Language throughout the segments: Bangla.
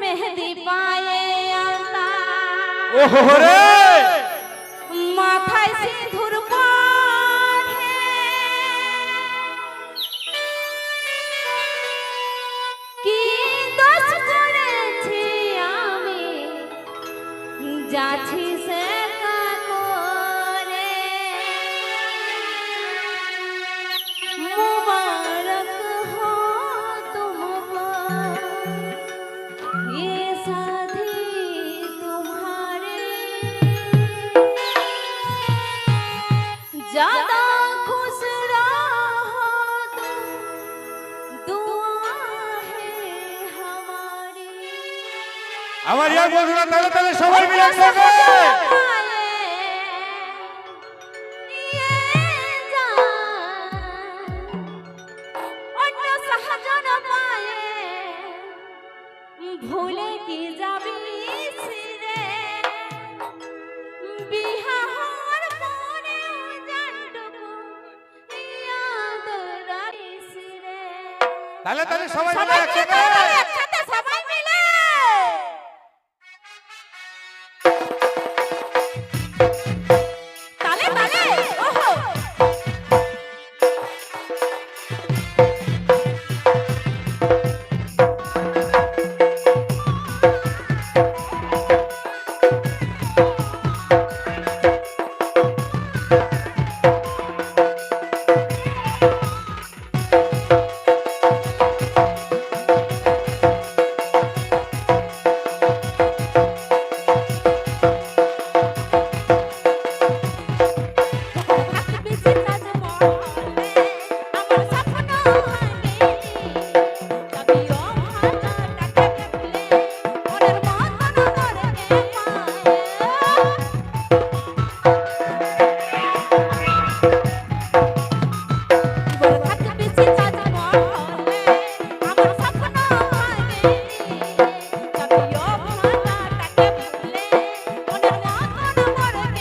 মেহেদি পায়ে আল্লাহ ওহরে আমার ইয়ার বন্ধুরা তাহলে তাহলে সবাই মিলে একসাথে। বিহা তাহলে তাহলে সবাই মিলে একসাথে সবাই মিলে।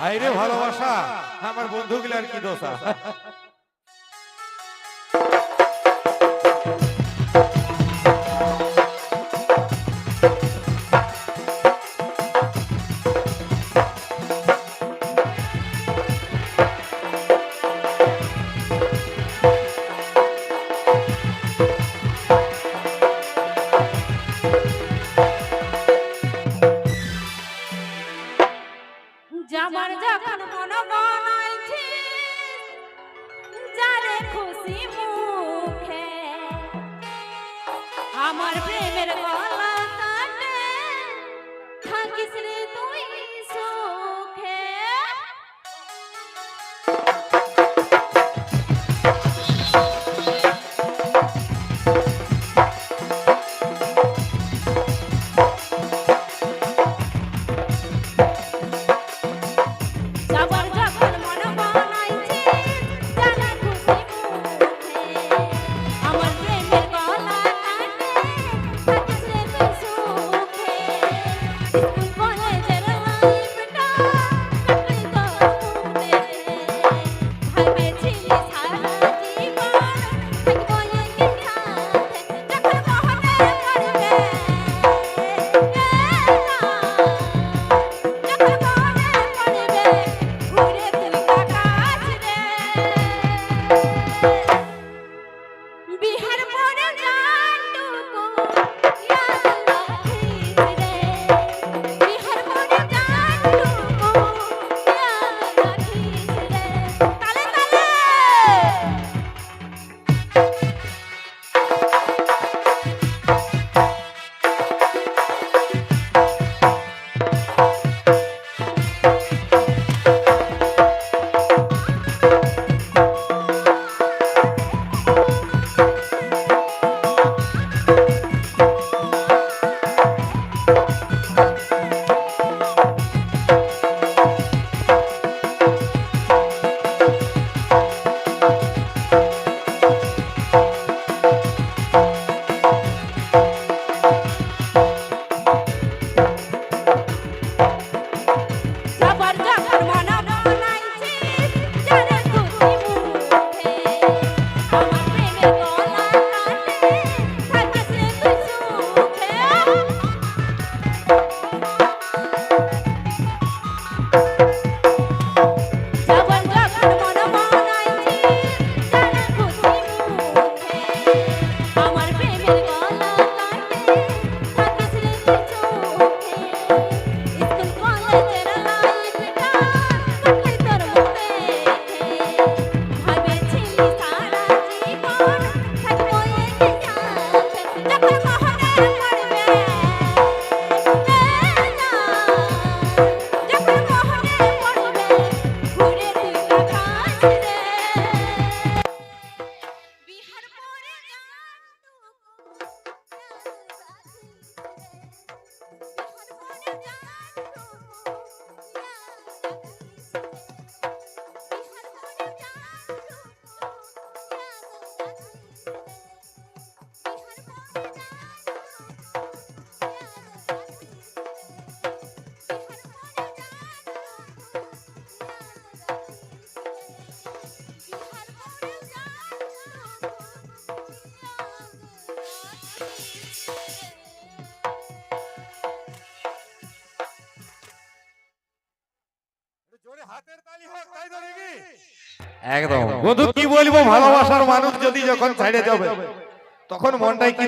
হাইরে ভালোবাসা আমার বন্ধুগুলার কি দোষা যাবার যখন মন বনাইছি যারে খুশি মুখে আমার প্রেমের had a brown একদম। বন্ধু কি বলব ভালোবাসার মানুষ যদি যখন ছেড়ে যাবে তখন মনটাই কি